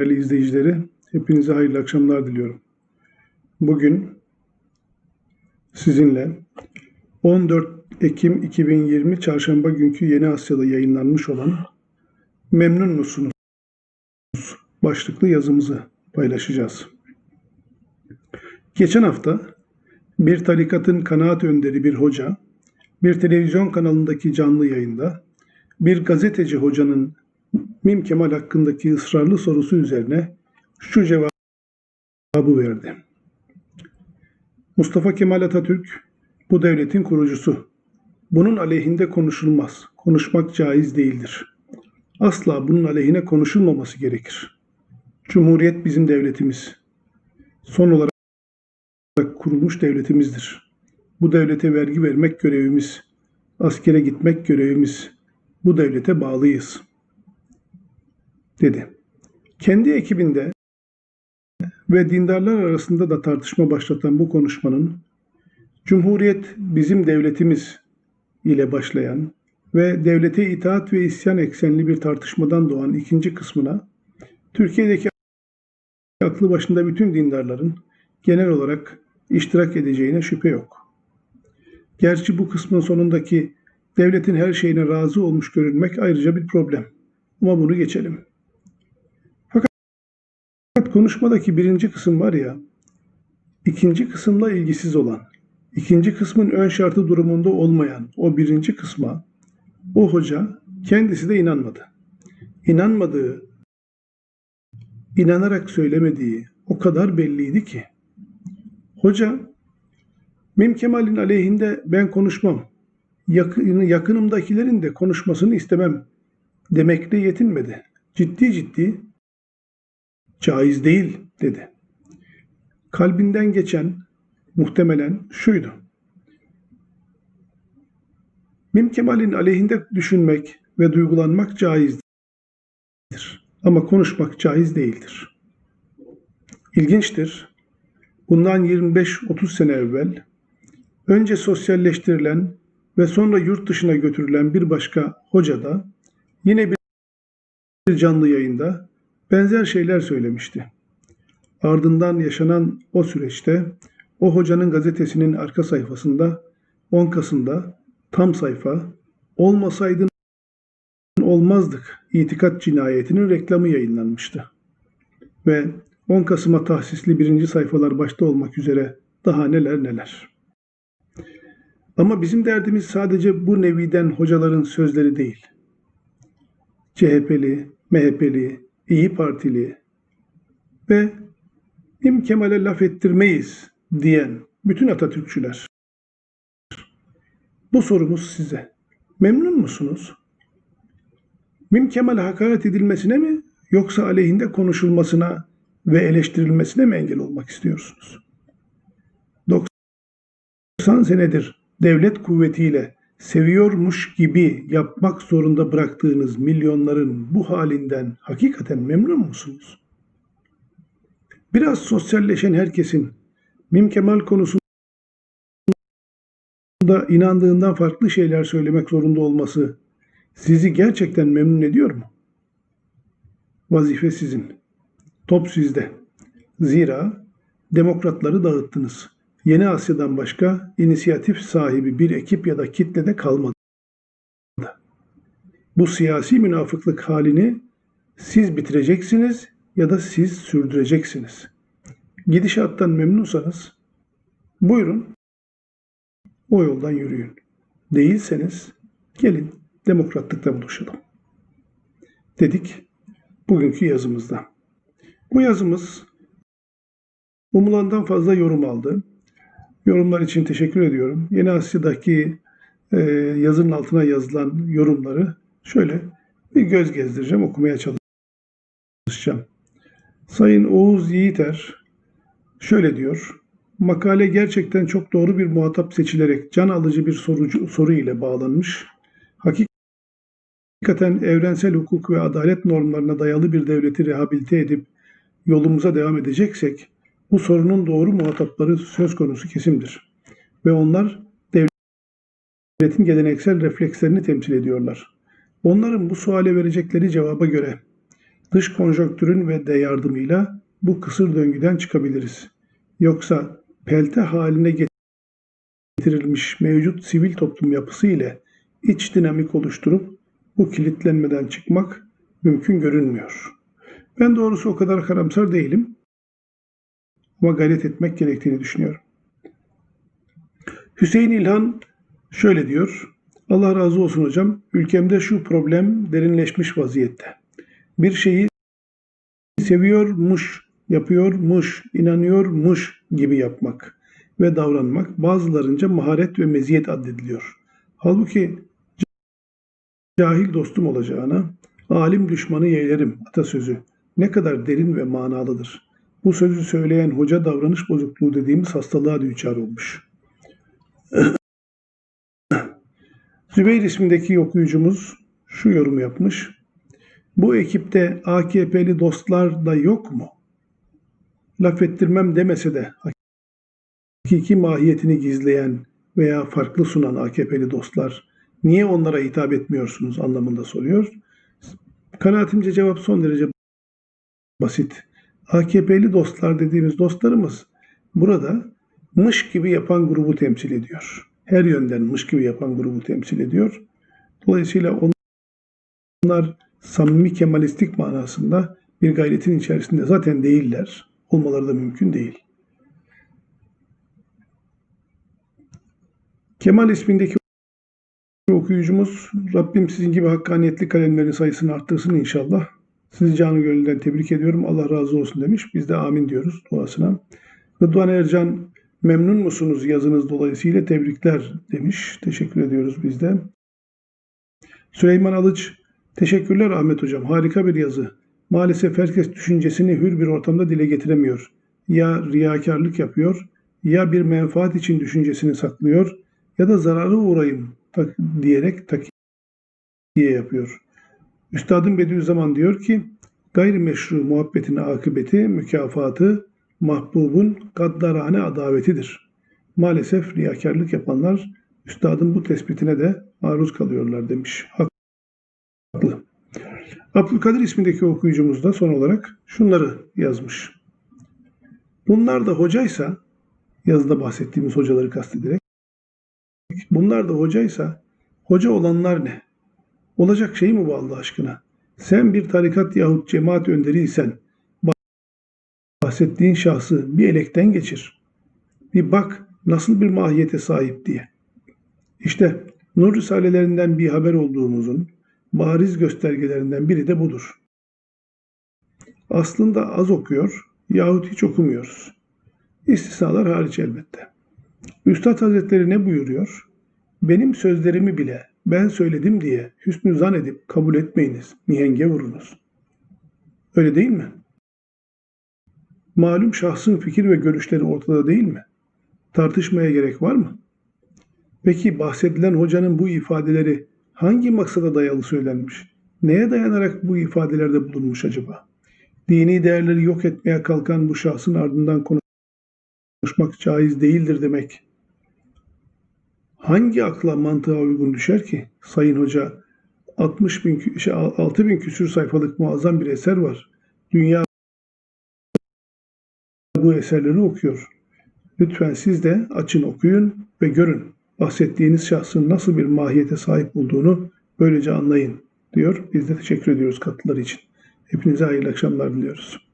değerli izleyicileri. Hepinize hayırlı akşamlar diliyorum. Bugün sizinle 14 Ekim 2020 Çarşamba günkü Yeni Asya'da yayınlanmış olan Memnun musunuz? başlıklı yazımızı paylaşacağız. Geçen hafta bir tarikatın kanaat önderi bir hoca, bir televizyon kanalındaki canlı yayında bir gazeteci hocanın Mim Kemal hakkındaki ısrarlı sorusu üzerine şu cevabı verdi. Mustafa Kemal Atatürk bu devletin kurucusu. Bunun aleyhinde konuşulmaz. Konuşmak caiz değildir. Asla bunun aleyhine konuşulmaması gerekir. Cumhuriyet bizim devletimiz. Son olarak kurulmuş devletimizdir. Bu devlete vergi vermek görevimiz. Askere gitmek görevimiz. Bu devlete bağlıyız.'' Dedi. Kendi ekibinde ve dindarlar arasında da tartışma başlatan bu konuşmanın Cumhuriyet bizim devletimiz ile başlayan ve devlete itaat ve isyan eksenli bir tartışmadan doğan ikinci kısmına Türkiye'deki aklı başında bütün dindarların genel olarak iştirak edeceğine şüphe yok. Gerçi bu kısmın sonundaki devletin her şeyine razı olmuş görünmek ayrıca bir problem. Ama bunu geçelim. Fakat konuşmadaki birinci kısım var ya, ikinci kısımla ilgisiz olan, ikinci kısmın ön şartı durumunda olmayan o birinci kısma o hoca kendisi de inanmadı. İnanmadığı, inanarak söylemediği o kadar belliydi ki. Hoca, Mim Kemal'in aleyhinde ben konuşmam, yakın, yakınımdakilerin de konuşmasını istemem demekle yetinmedi. Ciddi ciddi caiz değil dedi. Kalbinden geçen muhtemelen şuydu. Mim Kemal'in aleyhinde düşünmek ve duygulanmak caizdir. Ama konuşmak caiz değildir. İlginçtir. Bundan 25-30 sene evvel önce sosyalleştirilen ve sonra yurt dışına götürülen bir başka hoca da yine bir canlı yayında benzer şeyler söylemişti. Ardından yaşanan o süreçte o hocanın gazetesinin arka sayfasında 10 Kasım'da tam sayfa olmasaydın olmazdık itikat cinayetinin reklamı yayınlanmıştı. Ve 10 Kasım'a tahsisli birinci sayfalar başta olmak üzere daha neler neler. Ama bizim derdimiz sadece bu neviden hocaların sözleri değil. CHP'li, MHP'li, İyi Partili ve Mim Kemal'e laf ettirmeyiz diyen bütün Atatürkçüler. Bu sorumuz size. Memnun musunuz? Mim Kemal'e hakaret edilmesine mi yoksa aleyhinde konuşulmasına ve eleştirilmesine mi engel olmak istiyorsunuz? 90 senedir devlet kuvvetiyle seviyormuş gibi yapmak zorunda bıraktığınız milyonların bu halinden hakikaten memnun musunuz? Biraz sosyalleşen herkesin Mim Kemal konusunda inandığından farklı şeyler söylemek zorunda olması sizi gerçekten memnun ediyor mu? Vazife sizin. Top sizde. Zira demokratları dağıttınız. Yeni Asya'dan başka inisiyatif sahibi bir ekip ya da kitle de kalmadı. Bu siyasi münafıklık halini siz bitireceksiniz ya da siz sürdüreceksiniz. Gidişattan memnunsanız buyurun o yoldan yürüyün. Değilseniz gelin demokratlıkta buluşalım. Dedik bugünkü yazımızda. Bu yazımız umulandan fazla yorum aldı. Yorumlar için teşekkür ediyorum. Yeni Asya'daki e, yazının altına yazılan yorumları şöyle bir göz gezdireceğim, okumaya çalışacağım. Sayın Oğuz Yiğiter şöyle diyor. Makale gerçekten çok doğru bir muhatap seçilerek can alıcı bir sorucu, soru ile bağlanmış. Hakikaten evrensel hukuk ve adalet normlarına dayalı bir devleti rehabilite edip yolumuza devam edeceksek bu sorunun doğru muhatapları söz konusu kesimdir. Ve onlar devletin geleneksel reflekslerini temsil ediyorlar. Onların bu suale verecekleri cevaba göre dış konjonktürün ve de yardımıyla bu kısır döngüden çıkabiliriz. Yoksa pelte haline getirilmiş mevcut sivil toplum yapısı ile iç dinamik oluşturup bu kilitlenmeden çıkmak mümkün görünmüyor. Ben doğrusu o kadar karamsar değilim ama gayret etmek gerektiğini düşünüyorum. Hüseyin İlhan şöyle diyor. Allah razı olsun hocam. Ülkemde şu problem derinleşmiş vaziyette. Bir şeyi seviyormuş, yapıyormuş, inanıyormuş gibi yapmak ve davranmak bazılarınca maharet ve meziyet addediliyor. Halbuki cahil dostum olacağına alim düşmanı yeğlerim atasözü ne kadar derin ve manalıdır. Bu sözü söyleyen hoca davranış bozukluğu dediğimiz hastalığa düçar olmuş. Zübeyir ismindeki okuyucumuz şu yorum yapmış. Bu ekipte AKP'li dostlar da yok mu? Laf ettirmem demese de hakiki mahiyetini gizleyen veya farklı sunan AKP'li dostlar niye onlara hitap etmiyorsunuz anlamında soruyor. Kanaatimce cevap son derece basit. AKP'li dostlar dediğimiz dostlarımız burada mış gibi yapan grubu temsil ediyor. Her yönden mış gibi yapan grubu temsil ediyor. Dolayısıyla onlar samimi kemalistik manasında bir gayretin içerisinde zaten değiller. Olmaları da mümkün değil. Kemal ismindeki okuyucumuz Rabbim sizin gibi hakkaniyetli kalemlerin sayısını arttırsın inşallah. Sizi canı gönülden tebrik ediyorum. Allah razı olsun demiş. Biz de amin diyoruz duasına. Rıdvan Ercan memnun musunuz yazınız dolayısıyla tebrikler demiş. Teşekkür ediyoruz biz de. Süleyman Alıç teşekkürler Ahmet Hocam. Harika bir yazı. Maalesef herkes düşüncesini hür bir ortamda dile getiremiyor. Ya riyakarlık yapıyor ya bir menfaat için düşüncesini saklıyor ya da zararı uğrayım tak, diyerek takiye yapıyor. Üstadım Bediüzzaman diyor ki gayrimeşru muhabbetin akıbeti, mükafatı mahbubun gaddarane adavetidir. Maalesef riyakarlık yapanlar üstadın bu tespitine de maruz kalıyorlar demiş. Haklı. Abdülkadir ismindeki okuyucumuz da son olarak şunları yazmış. Bunlar da hocaysa, yazıda bahsettiğimiz hocaları kastederek, bunlar da hocaysa, hoca olanlar ne? Olacak şey mi bu Allah aşkına? Sen bir tarikat yahut cemaat önderiysen bahsettiğin şahsı bir elekten geçir. Bir bak nasıl bir mahiyete sahip diye. İşte Nur Risalelerinden bir haber olduğumuzun bariz göstergelerinden biri de budur. Aslında az okuyor yahut hiç okumuyoruz. İstisnalar hariç elbette. Üstad Hazretleri ne buyuruyor? Benim sözlerimi bile ben söyledim diye hüsnü zan edip kabul etmeyiniz, mihenge vurunuz. Öyle değil mi? Malum şahsın fikir ve görüşleri ortada değil mi? Tartışmaya gerek var mı? Peki bahsedilen hocanın bu ifadeleri hangi maksada dayalı söylenmiş? Neye dayanarak bu ifadelerde bulunmuş acaba? Dini değerleri yok etmeye kalkan bu şahsın ardından konuşmak caiz değildir demek hangi akla mantığa uygun düşer ki? Sayın Hoca 60 bin, şey, 6 bin küsür sayfalık muazzam bir eser var. Dünya bu eserleri okuyor. Lütfen siz de açın okuyun ve görün. Bahsettiğiniz şahsın nasıl bir mahiyete sahip olduğunu böylece anlayın diyor. Biz de teşekkür ediyoruz katkıları için. Hepinize hayırlı akşamlar diliyoruz.